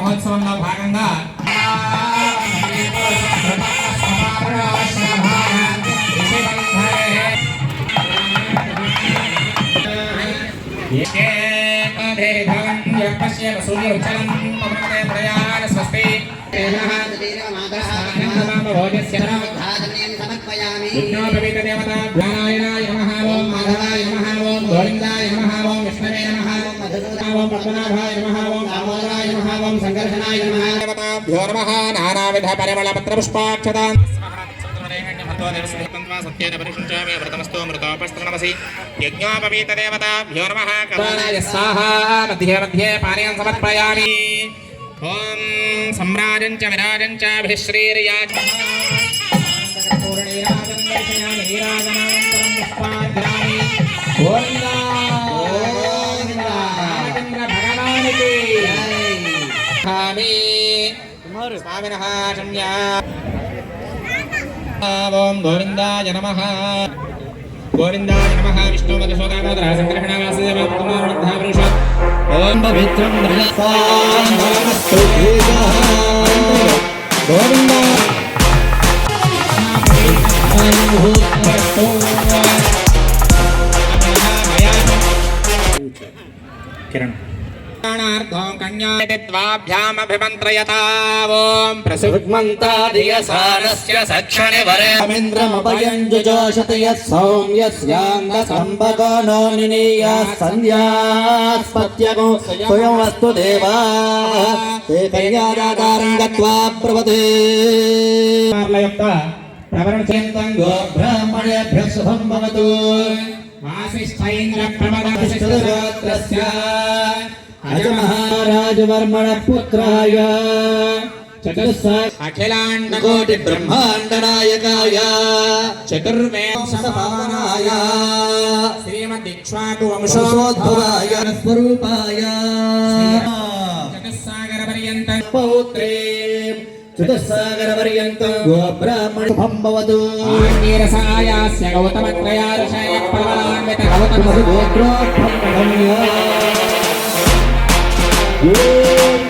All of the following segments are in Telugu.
మహోత్సవంలో భాగంగా స్వస్తి విఘ్నోపవీతదేవతాభ్యానాయ నమః ఓం మాధవాయ నమః ఓం గోవిందాయ ఓం పద్మనాభాయ నమః ఓం దామోదరాయ నమః ఓం సంకర్షణాయ నమః. దేవతాభ్యో నమః నానావిధ పరిమళ పత్ర పుష్పాక్షతాన్ సత్యేన పరిశుంచామి వ్రతమస్తు మృతోపస్తనమసి యజ్ఞోపవీతదేవతాభ్యో నమః కరుణాయ స్వాహా మధ్యే మధ్యే పానీయం సమర్పయామి. ఓం సమ్రాజం చ విరాజం చ అభిశ్రీర్యాచ పూర్ణీరాజం దర్శయామి నీరాజనానంతరం పుష్పాధ్యామి గోవిందా స్వామి. స్వామినః శమ్యా ఓం గోవిందాయ నమః. గోవిందాయ నమః. విష్ణు మధుసూదనోదర సంగ్రహణ వాసుదేవ ఓం పవిత్రం. గోవింద కన్యాభ్యామభిమంత్రయతా ఓం ప్రసుగ్మంతాధియసారస్య సక్షణి వరే రమేంద్రమభయంజోషత యౌమ్యస్యాంగసంభగో నినీయ సంధ్యాస్పత్యగో స్వయం వస్తు దేవా ते కళ్యాణాకారం గత్వా ప్రవదే యొక్క ప్రవరణ చేంతం గో బ్రాహ్మణేభ్య శుభం భవతు వాసిష్ఠైంద్ర ప్రమద గోత్రస్య అజమహారాజవర్మణ పుత్రాయ చతుస్సా అఖిలాండ కోటి బ్రహ్మాండ నాయకాయ చతుర్వేంశపావనాయ చతుర్వేంశపావనాయ శ్రీమదిక్ష్వాకు వంశోద్భవాయ స్వరూపాయ చతుస్సాగర పర్యంత పౌత్రే చతుస్సాగర పర్యంతం గోబ్రాహ్మణ శుభం భవతు Whoa.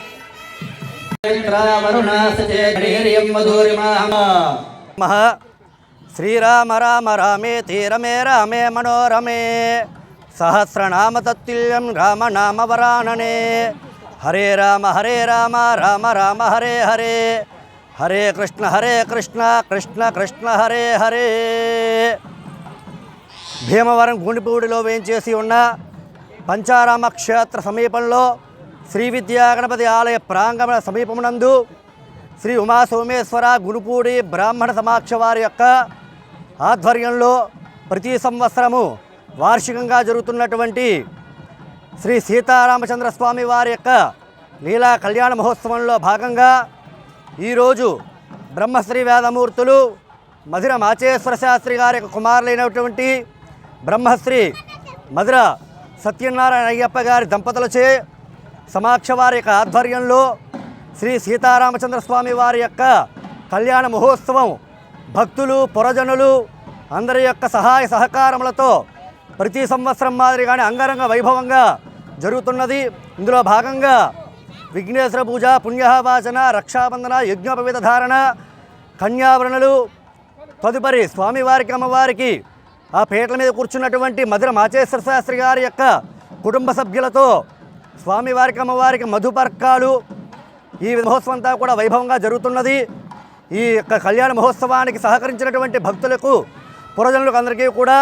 మహ శ్రీరామ రామ రామే తీరమే రామే మనోరమే. సహస్రనామ తత్తుల్యం రామ నామ వరాననే హరే రామ హరే రామ రామ రామ హరే హరే. హరే కృష్ణ హరే కృష్ణ కృష్ణ కృష్ణ హరే హరే. భీమవరం గుండిపూడిలో వేయించేసి ఉన్న పంచారామ క్షేత్ర సమీపంలో శ్రీ విద్యా గణపతి ఆలయ ప్రాంగణ సమీపమునందు శ్రీ ఉమా సోమేశ్వర గురుపూడి బ్రాహ్మణ సమాక్ష వారి యొక్క ఆధ్వర్యంలో ప్రతి సంవత్సరము వార్షికంగా జరుగుతున్నటువంటి శ్రీ సీతారామచంద్ర స్వామి వారి యొక్క లీలా కళ్యాణ మహోత్సవంలో భాగంగా ఈరోజు బ్రహ్మశ్రీ వేదమూర్తులు మధుర మాచేశ్వర శాస్త్రి గారి యొక్క కుమారులైనటువంటి బ్రహ్మశ్రీ మధుర సత్యనారాయణ అయ్యప్ప గారి దంపతులచే సమాక్ష వారి యొక్క ఆధ్వర్యంలో శ్రీ సీతారామచంద్ర స్వామి వారి యొక్క కళ్యాణ మహోత్సవం భక్తులు పురజనులు అందరి యొక్క సహాయ సహకారములతో ప్రతి సంవత్సరం మాదిరిగానే అంగరంగ వైభవంగా జరుగుతున్నది. ఇందులో భాగంగా విఘ్నేశ్వర పూజ పుణ్యవాచన రక్షాబంధన యజ్ఞోపవిధ ధారణ కన్యావరణలు తదుపరి స్వామివారికి అమ్మవారికి ఆ పీటల మీద కూర్చున్నటువంటి మధుర మాచేశ్వర శాస్త్రి గారి యొక్క కుటుంబ సభ్యులతో స్వామివారికి అమ్మవారికి మధుపర్కాలు ఈ మహోత్సవం అంతా కూడా వైభవంగా జరుగుతున్నది. ఈ యొక్క కళ్యాణ మహోత్సవానికి సహకరించినటువంటి భక్తులకు పురజనులకు అందరికీ కూడా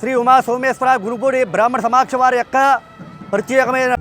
శ్రీ ఉమా సోమేశ్వర గురుపూడి బ్రాహ్మణ సమాక్ష వారి యొక్క ప్రత్యేకమైన